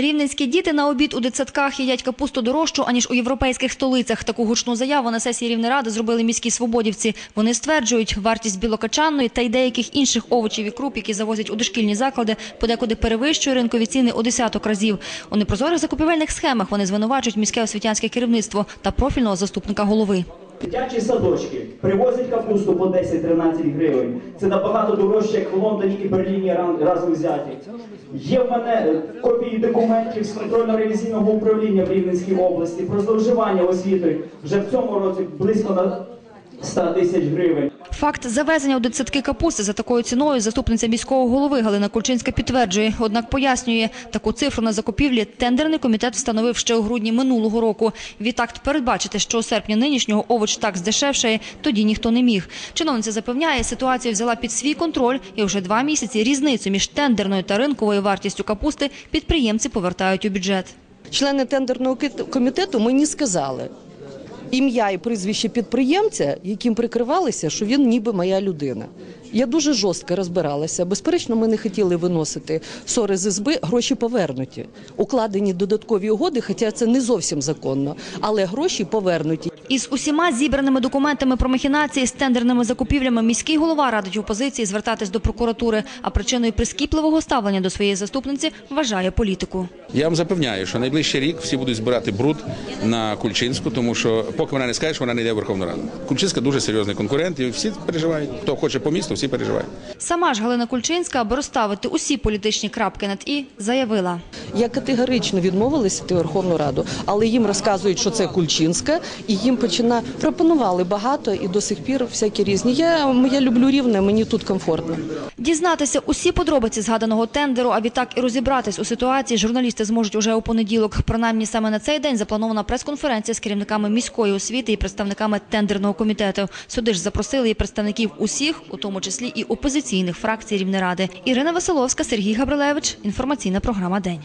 Рівненські діти на обід у дитсадках їдять капусту дорожчу, аніж у європейських столицях. Таку гучну заяву на сесії Рівнеради зробили міські свободівці. Вони стверджують, вартість білокачанної та й деяких інших овочів і круп, які завозять у дошкільні заклади, подекуди перевищує ринкові ціни у десяток разів. У непрозорих закупівельних схемах вони звинувачують міське освітянське керівництво та профільного заступника голови. Дитячі садочки привозять капусту по 10-13 гривень. Це набагато дорожче, як в Лондоні і Берліні разом взяті. Є в мене е, копії документів з контрольно-ревізійного управління в Рівненській області про зловживання освіти вже в цьому році близько на 100 тисяч гривень. Факт завезення у дитсадки капусти за такою ціною заступниця міського голови Галина Кульчинська підтверджує. Однак пояснює, таку цифру на закупівлі тендерний комітет встановив ще у грудні минулого року. Відтак передбачити, що у серпні нинішнього овоч так здешевшає, тоді ніхто не міг. Чиновниця запевняє, ситуацію взяла під свій контроль і вже два місяці різницю між тендерною та ринковою вартістю капусти підприємці повертають у бюджет. Члени тендерного комітету мені сказали ім'я і прізвище підприємця, яким прикривалися, що він ніби моя людина. Я дуже жорстко розбиралася. Безперечно, ми не хотіли виносити ссори з СБ, гроші повернуті. Укладені додаткові угоди, хоча це не зовсім законно, але гроші повернуті. Із усіма зібраними документами про махінації з тендерними закупівлями міський голова радить опозиції звертатись до прокуратури, а причиною прискіпливого ставлення до своєї заступниці вважає політику. Я вам запевняю, що найближчий рік всі будуть збирати бруд на Кульчинську, тому що поки вона не скаже, що вона не йде в Верховну Раду. Кульчинська дуже серйозний конкурент, і всі переживають. Хто хоче по місту, всі переживають. Сама ж Галина Кульчинська, аби розставити усі політичні крапки над «і», заявила. Я категорично відмовилася йти в Верховну Раду, але їм розказують, що це Кульчинська, і їм почина пропонували багато і до сих пір всякі різні. Я, я люблю рівне, мені тут комфортно. Дізнатися усі подробиці згаданого тендеру, а відтак і розібратись у ситуації журналісти зможуть уже у понеділок. Принаймні саме на цей день запланована прес-конференція з керівниками міської освіти і представниками тендерного комітету. Сюди ж запросили і представників усіх, у тому числі і опозиційних фракцій Рівнеради. Ірина Василовська, Сергій Габрилевич. Інформаційна програма День.